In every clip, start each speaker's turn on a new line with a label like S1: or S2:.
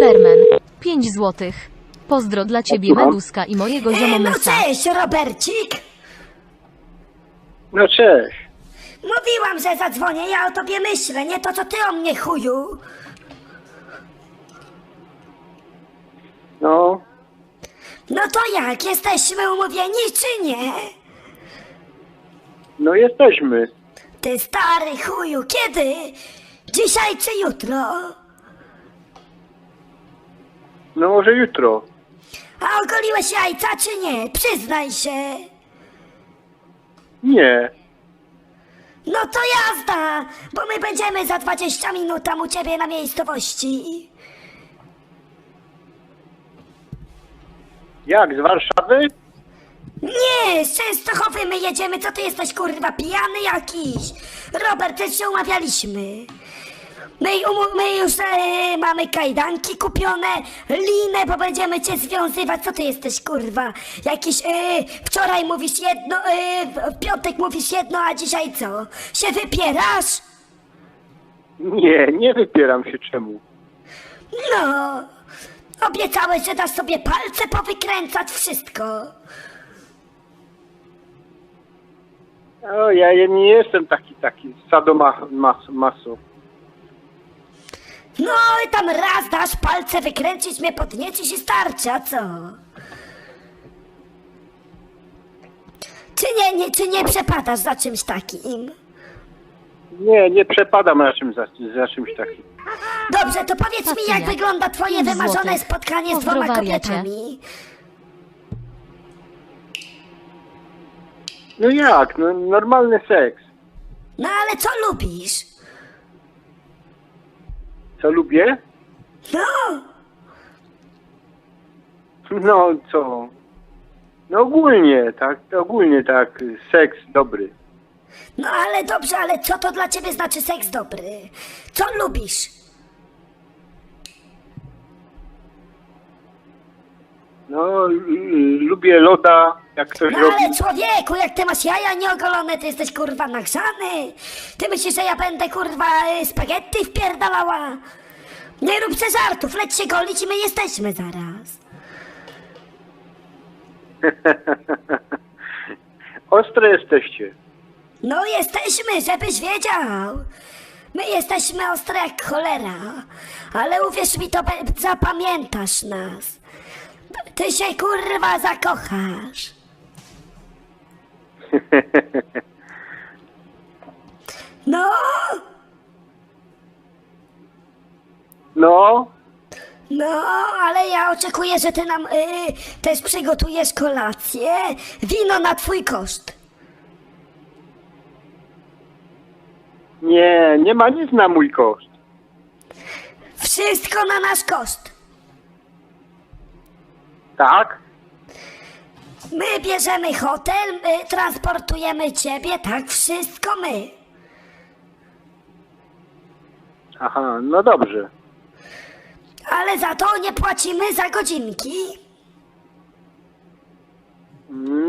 S1: Berman. 5 złotych. Pozdro dla ciebie? Meduska i mojego
S2: no
S1: ziomomysa.
S2: cześć, Robercik.
S3: No cześć.
S2: Mówiłam, że zadzwonię, ja o tobie myślę, nie to co ty o mnie chuju.
S3: No,
S2: No to jak, jesteśmy umówieni czy nie?
S3: no jesteśmy.
S2: Ty stary chuju, kiedy? Dzisiaj czy jutro?
S3: No może jutro.
S2: A ogoliłeś jajca czy nie? Przyznaj się.
S3: Nie.
S2: No to jazda, bo my będziemy za 20 minut tam u ciebie na miejscowości.
S3: Jak, z Warszawy?
S2: Nie, z Częstochowy my jedziemy, co ty jesteś kurwa pijany jakiś? Robert, też się umawialiśmy. My, już e, mamy kajdanki kupione, linę, bo będziemy cię związywać. Co ty jesteś kurwa? Jakiś, e, wczoraj mówisz jedno, e, w- piątek mówisz jedno, a dzisiaj co? Się wypierasz?
S3: Nie, nie wypieram się czemu.
S2: No, obiecałeś, że dasz sobie palce powykręcać, wszystko.
S3: O, ja nie jestem taki, taki sadomaso.
S2: No i tam raz dasz palce wykręcić, mnie podniecisz i starczy, a co? Czy nie, nie, czy nie przepadasz za czymś takim?
S3: Nie, nie przepadam na czym, za, za czymś takim.
S2: Dobrze, to powiedz mi, jak wygląda twoje
S1: Pięć
S2: wymarzone
S1: złotych.
S2: spotkanie z
S1: Pozdro,
S2: dwoma
S1: wariacie.
S2: kobietami.
S3: No jak, no normalny seks.
S2: No ale co lubisz?
S3: Co lubię?
S2: No,
S3: No co? No ogólnie, tak, ogólnie tak, seks dobry.
S2: no ale dobrze, ale co to dla ciebie znaczy seks dobry? Co lubisz?
S3: No, l- lubię loda, jak ktoś
S2: No
S3: robi.
S2: ale człowieku, jak ty masz jaja nieogolone, ty jesteś kurwa nagrzany. Ty myślisz, że ja będę kurwa y, spaghetti wpierdalała? Nie rób se żartów, leć się golić i my jesteśmy zaraz.
S3: Ostre jesteście.
S2: No jesteśmy, żebyś wiedział. My jesteśmy ostre jak cholera. Ale uwierz mi, to be- zapamiętasz nas. Ty się kurwa zakochasz. No,
S3: No,
S2: no, ale ja oczekuję, że ty nam y, też przygotujesz kolację. Wino na twój koszt.
S3: nie, nie ma nic na mój koszt.
S2: Wszystko na nasz koszt.
S3: Tak?
S2: My bierzemy hotel, my transportujemy ciebie, tak, wszystko my.
S3: Aha, no dobrze.
S2: Ale za to nie płacimy za godzinki.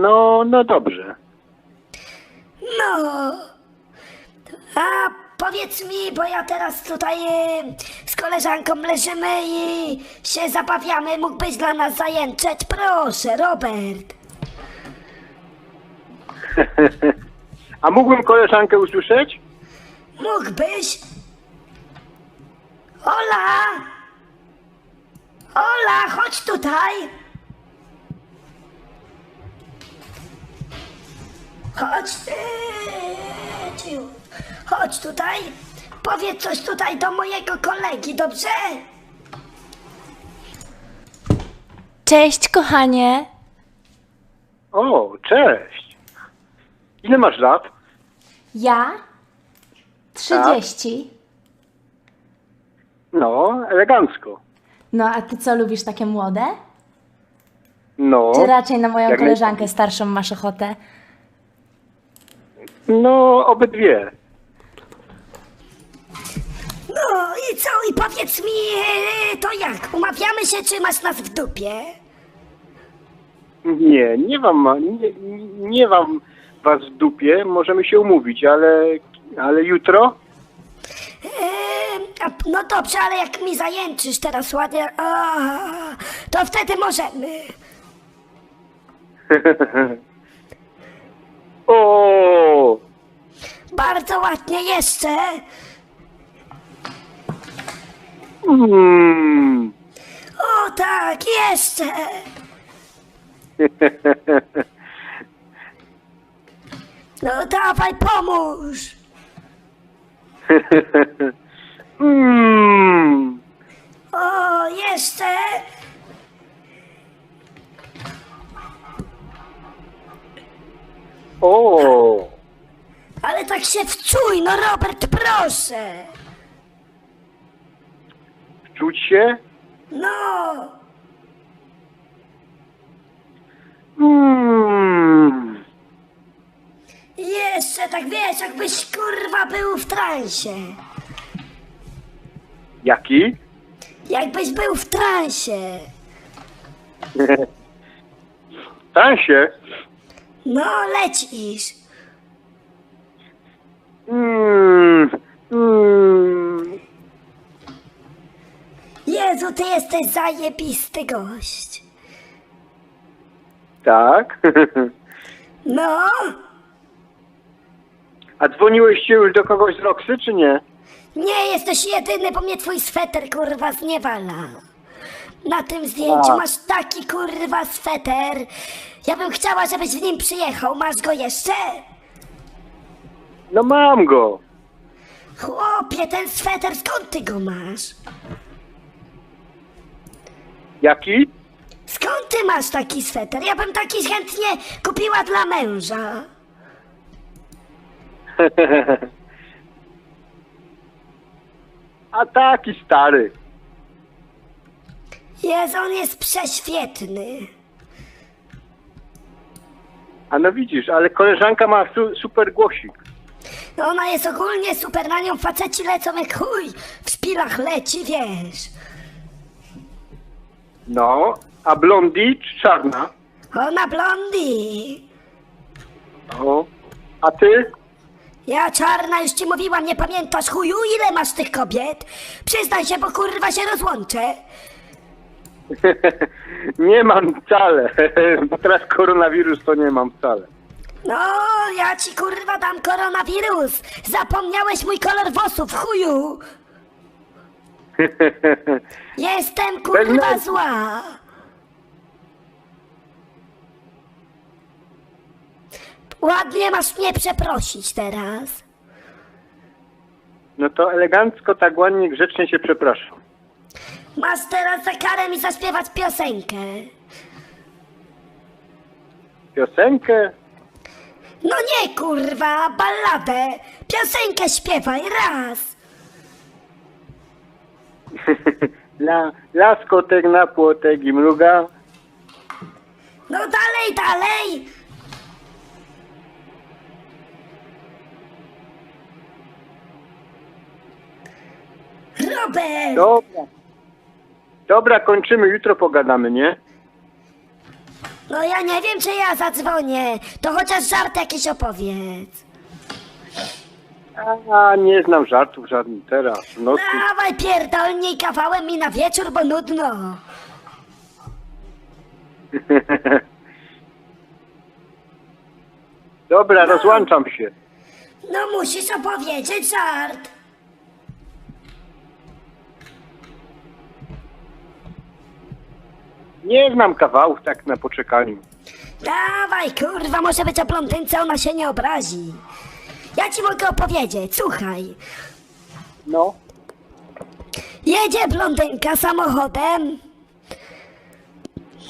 S3: No, no dobrze.
S2: No. A powiedz mi, bo ja teraz tutaj e, z koleżanką leżymy i się zabawiamy. Mógłbyś dla nas zajęczeć? Proszę, Robert.
S3: A mógłbym koleżankę usłyszeć?
S2: Mógłbyś? Ola! Ola, chodź tutaj! Chodź ty! ciu. Chodź tutaj! Powiedz coś tutaj do mojego kolegi, dobrze?
S4: Cześć, kochanie.
S3: O, cześć. Ile masz lat?
S4: Ja? 30.
S3: No, elegancko.
S4: No, a ty co, lubisz takie młode?
S3: No,
S4: Czy raczej na moją
S3: jak
S4: koleżankę starszą masz ochotę?
S3: no obydwie.
S2: I co? I powiedz mi, e, to jak? Umawiamy się, czy masz nas w dupie?
S3: Nie, nie wam, nie, nie wam was w dupie, możemy się umówić, ale, ale jutro?
S2: E, A, no dobrze, ale jak mi zajęczysz teraz ładnie, a, to wtedy możemy.
S3: O,
S2: Bardzo ładnie jeszcze.
S3: Mm.
S2: O tak, jeszcze. No dawaj, pomóż.
S3: mm.
S2: O, jeszcze.
S3: O,
S2: Ale tak się wczuj, no Robert, proszę.
S3: Się?
S2: No.
S3: Mm.
S2: Jeszcze tak wiesz, jakbyś kurwa był w transie.
S3: Jaki?
S2: Jakbyś był w transie.
S3: W transie?
S2: No, lecisz.
S3: Mm. Mm.
S2: Jezu, ty jesteś zajebisty gość.
S3: Tak.
S2: No,
S3: A dzwoniłeście już do kogoś z Roxy, czy nie?
S2: nie jesteś jedyny, bo mnie twój sweter kurwa zniewala. Na tym zdjęciu
S3: A.
S2: masz taki kurwa sweter. Ja bym chciała, żebyś w nim przyjechał. Masz go jeszcze?
S3: No mam go.
S2: Chłopie, ten sweter, skąd ty go masz?
S3: Jaki?
S2: Skąd ty masz taki sweter? Ja bym taki chętnie kupiła dla męża.
S3: A taki stary.
S2: Jezu, on jest prześwietny.
S3: A no widzisz, ale koleżanka ma su super głosik.
S2: No ona jest ogólnie super, na nią faceci lecą jak chuj. W szpilach leci, wiesz.
S3: No, a blondi czy czarna?
S2: Ona blondi.
S3: O. A ty?
S2: Ja czarna, już ci mówiłam, nie pamiętasz chuju, ile masz tych kobiet? Przyznaj się, bo kurwa się rozłączę.
S3: nie mam wcale. Bo teraz koronawirus to nie mam wcale.
S2: No, ja ci kurwa dam koronawirus. Zapomniałeś mój kolor włosów, chuju. Jestem kurwa zła. Ładnie masz mnie przeprosić teraz.
S3: No to elegancko, tak ładnie, grzecznie się przepraszam.
S2: Masz teraz za karę mi zaśpiewać piosenkę.
S3: Piosenkę?
S2: No nie kurwa, balladę. Piosenkę śpiewaj raz.
S3: La, laskotek na płotek i mruga.
S2: No dalej, dalej. Robert!
S3: Dobra. Dobra, kończymy, jutro pogadamy, nie?
S2: No ja nie wiem, czy ja zadzwonię. To chociaż żart jakiś opowiedz.
S3: A, nie znam żartów żadnych teraz. W nocy.
S2: Dawaj pierdolnij kawałem mi na wieczór, bo nudno.
S3: Dobra, rozłączam się.
S2: No musisz opowiedzieć żart.
S3: Nie znam kawałów tak na poczekaniu.
S2: Dawaj, kurwa, może być o blondynce, ona się nie obrazi. Ja ci mogę opowiedzieć, słuchaj.
S3: No.
S2: Jedzie blondynka samochodem.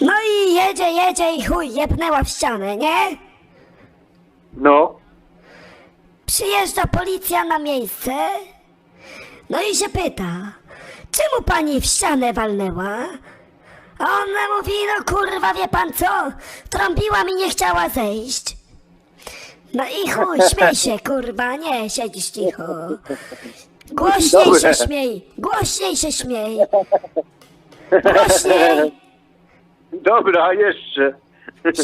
S2: No i jedzie, jedzie i chuj, jebnęła w ścianę, nie?
S3: No.
S2: Przyjeżdża policja na miejsce. No i się pyta, czemu pani w ścianę walnęła? A ona mówi, no kurwa, wie pan co? Trąbiła mi, nie chciała zejść. No i chuj, śmiej się, kurwa, nie, siedzisz cicho. Głośniej się
S3: Dobre.
S2: śmiej, głośniej się śmiej. Głośniej,
S3: Dobra, jeszcze.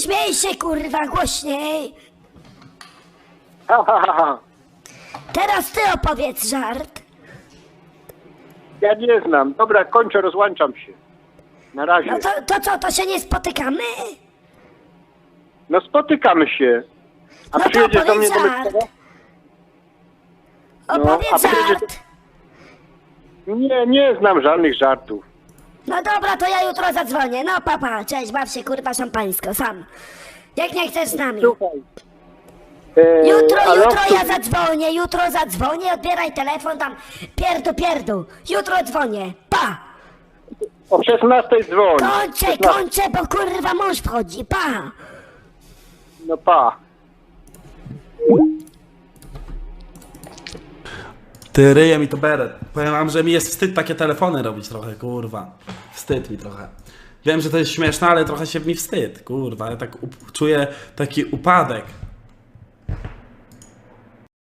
S2: śmiej się, kurwa, głośniej.
S3: Ha, ha, ha, ha.
S2: Teraz ty opowiedz żart.
S3: Ja nie znam. Dobra, kończę, rozłączam się. Na razie.
S2: No to, to co, to się nie spotykamy?
S3: No spotykamy się. A
S2: No to
S3: przyjedziesz do mnie
S2: opowiedz
S3: do
S2: żart.
S3: No,
S2: Opowiedz
S3: a przyjedzie-
S2: żart.
S3: Nie, nie znam żadnych żartów.
S2: No dobra, to ja jutro zadzwonię. No papa, cześć, baw się kurwa szampańsko, sam. Jak nie chcesz z nami.
S3: Słuchaj. E,
S2: Jutro,
S3: ale
S2: jutro ja zadzwonię, jutro zadzwonię, odbieraj telefon tam, pierdu, pierdu. Jutro dzwonię, pa!
S3: O 16 dzwoń.
S2: Kończę,
S3: 16.
S2: kończę, bo kurwa mąż wchodzi, pa!
S3: No pa.
S5: Ty ryje mi to beret. Powiem wam, że mi jest wstyd takie telefony robić trochę, kurwa. Wstyd mi trochę. Wiem, że to jest śmieszne, ale trochę się mi wstyd, kurwa. Ja tak czuję taki upadek.